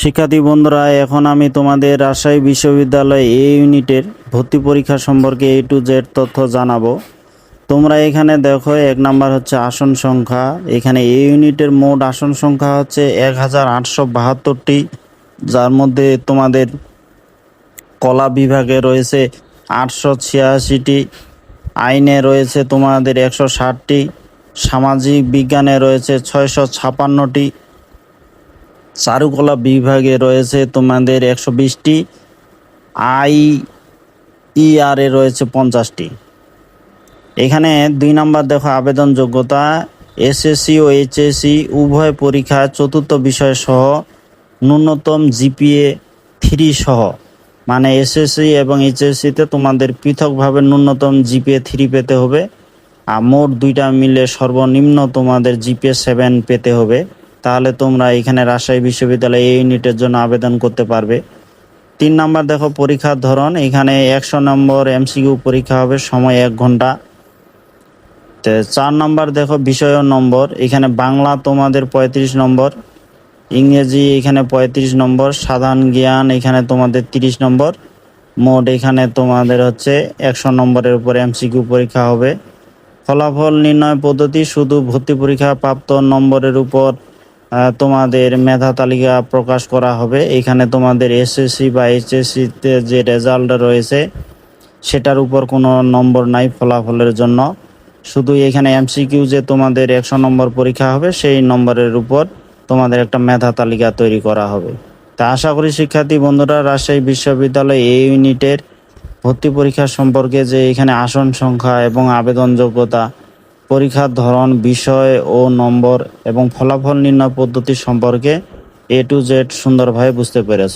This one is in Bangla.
শিক্ষার্থী বন্ধুরা, এখন আমি তোমাদের রাজশাহী বিশ্ববিদ্যালয় এ ইউনিটের ভর্তি পরীক্ষা সম্পর্কে এ টু জেড তথ্য জানাব। তোমরা এখানে দেখো, এক নাম্বার হচ্ছে আসন সংখ্যা। এখানে এ ইউনিটের মোট আসন সংখ্যা হচ্ছে এক হাজার আটশো বাহাত্তরটি। যার মধ্যে তোমাদের কলা বিভাগে রয়েছে আটশো ছিয়াশিটি, আইনে রয়েছে তোমাদের একশো ষাটটি, সামাজিক বিজ্ঞানে রয়েছে ছয়শো ছাপান্নটি চারুকলা বিভাগে রয়েছে তোমাদের একশো বিশটি আই ইআরে রয়েছে পঞ্চাশটি। এখানে দুই নম্বর দেখো, আবেদন যোগ্যতা, এসএসসি ও এইচএসসি উভয় পরীক্ষা চতুর্থ বিষয় সহ ন্যূনতম জিপিএ থ্রি সহ। মানে এসএসসি এবং এইচএসসিতে তোমাদের পৃথকভাবে ন্যূনতম জিপিএ থ্রি পেতে হবে। আর মোট দুইটা মিলে সর্বনিম্ন তোমাদের জিপিএ সেভেন পেতে হবে। তাহলে তোমরা এখানে রাজশাহী বিশ্ববিদ্যালয়ে এই ইউনিটের জন্য আবেদন করতে পারবে। তিন নাম্বার দেখো, পরীক্ষার ধরন। এখানে একশো নম্বর এমসিকিউ পরীক্ষা হবে, সময় এক ঘণ্টা। তো চার নম্বর দেখো, বিষয় নম্বর। এখানে বাংলা তোমাদের পঁয়ত্রিশ নম্বর, ইংরেজি এখানে পঁয়ত্রিশ নম্বর, সাধারণ জ্ঞান এখানে তোমাদের তিরিশ নম্বর। মোট এখানে তোমাদের হচ্ছে একশো নম্বরের উপর এমসিকিউ পরীক্ষা হবে। ফলাফল নির্ণয় পদ্ধতি, শুধু ভর্তি পরীক্ষা প্রাপ্ত নম্বরের উপর তোমাদের মেধা তালিকা প্রকাশ করা হবে। এখানে তোমাদের এসএসসি বা এইচএসসিতে যে রেজাল্ট রয়েছে, সেটার উপর কোনো নম্বর নাই ফলাফলের জন্য। শুধু এখানে এমসিকিউ যে তোমাদের একশো নম্বর পরীক্ষা হবে, সেই নম্বরের উপর তোমাদের একটা মেধা তালিকা তৈরি করা হবে। তা আশা করি শিক্ষার্থী বন্ধুরা, রাজশাহী বিশ্ববিদ্যালয় এই ইউনিটের ভর্তি পরীক্ষা সম্পর্কে যে এখানে আসন সংখ্যা এবং আবেদন যোগ্যতা পরীক্ষার ধরন, বিষয় ও নম্বর এবং ফলাফল নির্ণয় পদ্ধতি সম্পর্কে এ টু জেড সুন্দরভাবে বুঝতে পেরেছ।